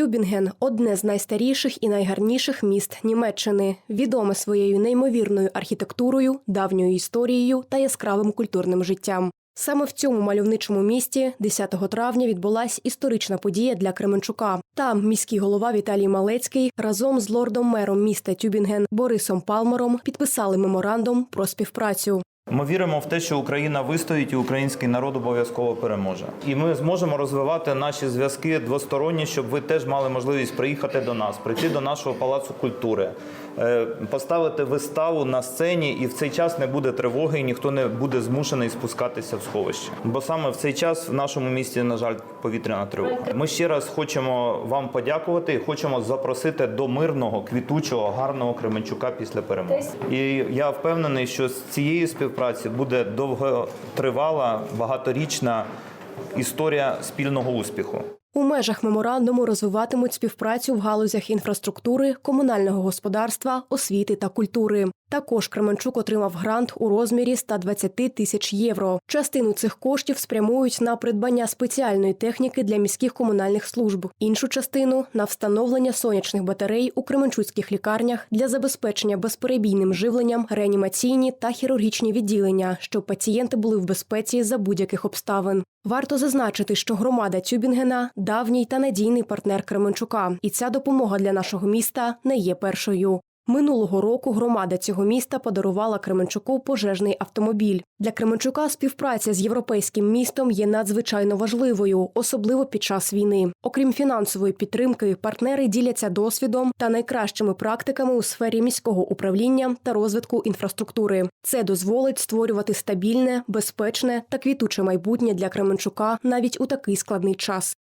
Тюбінген одне з найстаріших і найгарніших міст Німеччини, відоме своєю неймовірною архітектурою, давньою історією та яскравим культурним життям. Саме в цьому мальовничому місті 10 травня відбулась історична подія для Кременчука. Там міський голова Віталій Малецький разом з лордом-мером міста Тюбінген Борисом Палмером підписали меморандум про співпрацю. Ми віримо в те, що Україна вистоїть і український народ обов'язково переможе. І ми зможемо розвивати наші зв'язки двосторонні, щоб ви теж мали можливість приїхати до нас, прийти до нашого палацу культури, е, поставити виставу на сцені, і в цей час не буде тривоги, і ніхто не буде змушений спускатися в сховище. Бо саме в цей час в нашому місті, на жаль, повітряна тривога. Ми ще раз хочемо вам подякувати і хочемо запросити до мирного, квітучого, гарного Кременчука після перемоги. І я впевнений, що з цієї співпраці буде довготривала, багаторічна історія спільного успіху. У межах меморандуму розвиватимуть співпрацю в галузях інфраструктури, комунального господарства, освіти та культури. Також Кременчук отримав грант у розмірі 120 тисяч євро. Частину цих коштів спрямують на придбання спеціальної техніки для міських комунальних служб. Іншу частину на встановлення сонячних батарей у кременчуцьких лікарнях для забезпечення безперебійним живленням, реанімаційні та хірургічні відділення, щоб пацієнти були в безпеці за будь-яких обставин. Варто зазначити, що громада Тюбінгена давній та надійний партнер Кременчука, і ця допомога для нашого міста не є першою. Минулого року громада цього міста подарувала Кременчуку пожежний автомобіль. Для Кременчука співпраця з європейським містом є надзвичайно важливою, особливо під час війни. Окрім фінансової підтримки, партнери діляться досвідом та найкращими практиками у сфері міського управління та розвитку інфраструктури. Це дозволить створювати стабільне, безпечне та квітуче майбутнє для Кременчука навіть у такий складний час.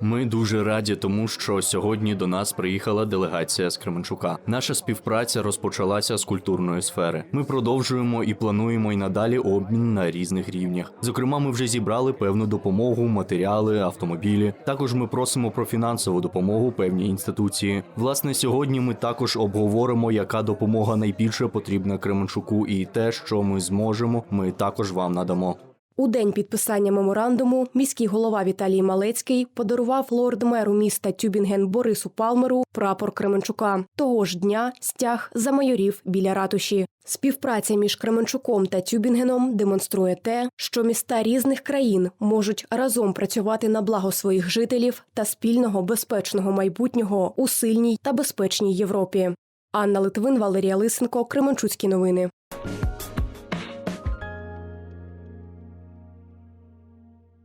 Ми дуже раді тому, що сьогодні до нас приїхала делегація з Кременчука. Наша співпраця розпочалася з культурної сфери. Ми продовжуємо і плануємо й надалі обмін на різних рівнях. Зокрема, ми вже зібрали певну допомогу, матеріали, автомобілі. Також ми просимо про фінансову допомогу певній інституції. Власне, сьогодні ми також обговоримо, яка допомога найбільше потрібна Кременчуку, і те, що ми зможемо, ми також вам надамо. У день підписання меморандуму міський голова Віталій Малецький подарував лорд-меру міста Тюбінген Борису Палмеру прапор Кременчука. Того ж дня стяг замайорів біля ратуші. Співпраця між Кременчуком та Тюбінгеном демонструє те, що міста різних країн можуть разом працювати на благо своїх жителів та спільного безпечного майбутнього у сильній та безпечній Європі. Анна Литвин, Валерія Лисенко, Кременчуцькі новини.